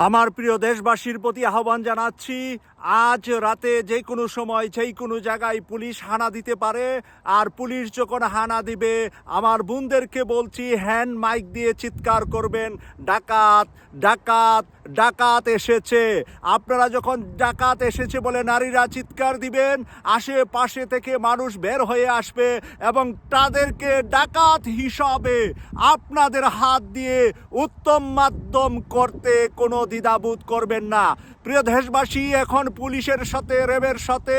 আমার প্রিয় দেশবাসীর প্রতি আহ্বান জানাচ্ছি আজ রাতে যে কোনো সময় যেই কোনো জায়গায় পুলিশ হানা দিতে পারে। আর পুলিশ যখন হানা দিবে, আমার বোনদেরকে বলছি, হ্যান্ড মাইক দিয়ে চিৎকার করবেন। ডাকাত ডাকাত ডাকাত এসেছে। আপনারা যখন ডাকাত এসেছে বলে নারীরা চিৎকার দিবেন, আশেপাশে থেকে মানুষ বের হয়ে আসবে এবং তাদেরকে ডাকাত হিসাবে আপনাদের হাত দিয়ে উত্তম মাধ্যম করতে কোনো দ্বিধাবোধ করবেন না। প্রিয় দেশবাসী এখন পুলিশের সাথে র্যাবের সাথে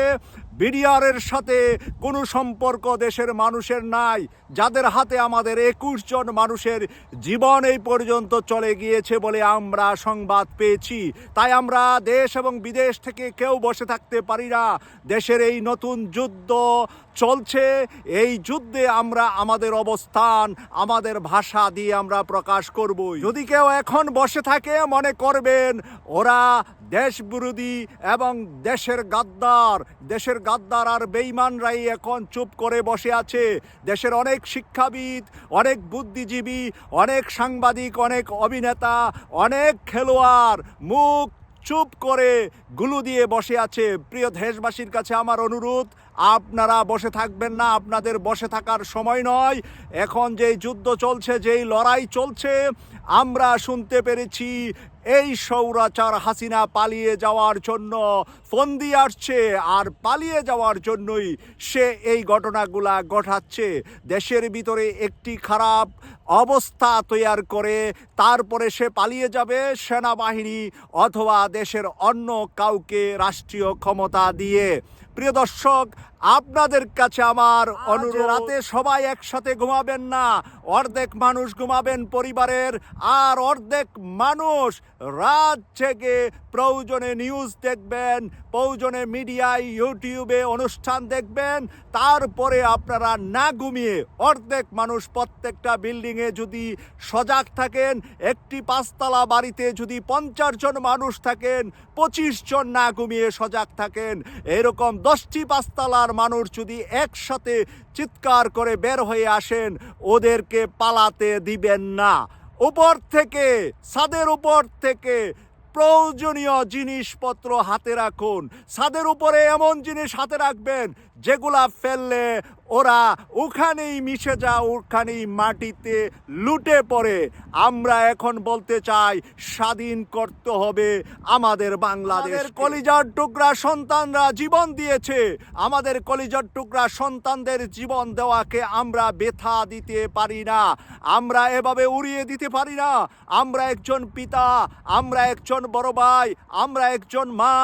বিডিআরের সাথে কোনো সম্পর্ক দেশের মানুষের নাই, যাদের হাতে আমাদের একুশ জন মানুষের জীবন এই পর্যন্ত চলে গিয়েছে বলে আমরা সংবাদ পেয়েছি। তাই আমরা দেশ এবং বিদেশ থেকে কেউ বসে থাকতে পারি না। দেশের এই নতুন যুদ্ধ চলছে। এই যুদ্ধে আমরা আমাদের অবস্থান, আমাদের ভাষা দিয়ে আমরা প্রকাশ করব যদি কেউ এখন বসে থাকে, মনে করবেন, ওরা দেশ বিরোধী এবং দেশের গাদ্দার, দেশের গাদ্দার আর বেইমানরাই এখন চুপ করে বসে আছে। দেশের অনেক শিক্ষাবিদ, অনেক বুদ্ধিজীবী, অনেক সাংবাদিক, অনেক অভিনেতা, অনেক খেলোয়াড় মুখ চুপ করে গুলু দিয়ে বসে আছে। প্রিয় দেশবাসীর কাছে আমার অনুরোধ আপনারা বসে থাকবেন না, আপনাদের বসে থাকার সময় নয়। এখন যেই যুদ্ধ চলছে, যেই লড়াই চলছে, আমরা শুনতে পেরেছি, এই সৌরাচার হাসিনা পালিয়ে যাওয়ার জন্য ফন্দি আসছে আর পালিয়ে যাওয়ার জন্যই সে এই ঘটনাগুলা ঘটাচ্ছে। দেশের ভিতরে একটি খারাপ অবস্থা তৈরি করে, তারপরে সে পালিয়ে যাবে সেনাবাহিনী অথবা দেশের অন্য কাউকে রাষ্ট্রীয় ক্ষমতা দিয়ে। প্রিয় দর্শক আপনাদের কাছে আমার অনুরোধ। রাতে সবাই একসাথে ঘুমাবেন না অর্ধেক মানুষ ঘুমাবেন পরিবারের আর অর্ধেক মানুষ রাত জেগে প্রয়োজনে নিউজ দেখবেন প্রয়োজনে মিডিয়ায় ইউটিউবে অনুষ্ঠান দেখবেন তারপরে আপনারা না ঘুমিয়ে অর্ধেক মানুষ প্রত্যেকটা বিল্ডিংয়ে যদি সজাগ থাকেন একটি পাঁচতলা বাড়িতে যদি পঞ্চাশ জন মানুষ থাকেন পঁচিশ জন না ঘুমিয়ে সজাগ থাকেন এরকম দশটি পাঁচতলার মানুষ যদি একসাথে চিৎকার করে বের হয়ে আসেন, ওদেরকে পালাতে দিবেন না। উপর থেকে, ছাদের উপর থেকে প্রয়োজনীয় জিনিসপত্র হাতে রাখুন। ছাদের উপরে এমন জিনিস হাতে রাখবেন, যেগুলা ফেললে ওরা ওখানেই মিশে যা ওখানেই মাটিতে লুটে পড়ে। আমরা এখন বলতে চাই স্বাধীন করতে হবে আমাদের বাংলাদেশ কলিজার টুকরা সন্তানরা জীবন দিয়েছে। আমাদের কলিজার টুকরা সন্তানদের জীবন দেওয়াকে আমরা ব্যথা দিতে পারি না। আমরা এভাবে উড়িয়ে দিতে পারি না। আমরা একজন পিতা আমরা একজন বড় ভাই আমরা একজন মা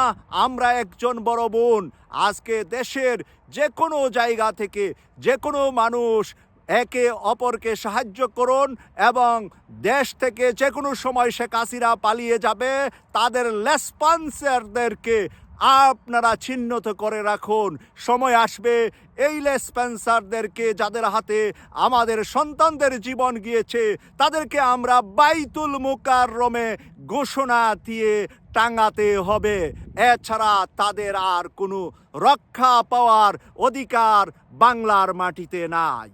আমরা একজন বড় বোন। আজকে দেশের যে কোনো জায়গা থেকে যে কোনো মানুষ একে অপরকে সাহায্য করুন এবং দেশ থেকে যে কোনো সময় শেখ হাসিনা পালিয়ে যাবে, তাদের লেসপন্সারদেরকে আপনারা চিহ্নিত করে রাখুন। সময় আসবে, এই লেসপেন্সারদেরকে যাদের হাতে আমাদের সন্তানদের জীবন গিয়েছে, তাদেরকে আমরা বাইতুল মুকার রমে ঘোষণা দিয়ে টাঙাতে হবে। এছাড়া তাদের আর কোনো রক্ষা পাওয়ার অধিকার বাংলার মাটিতে নাই।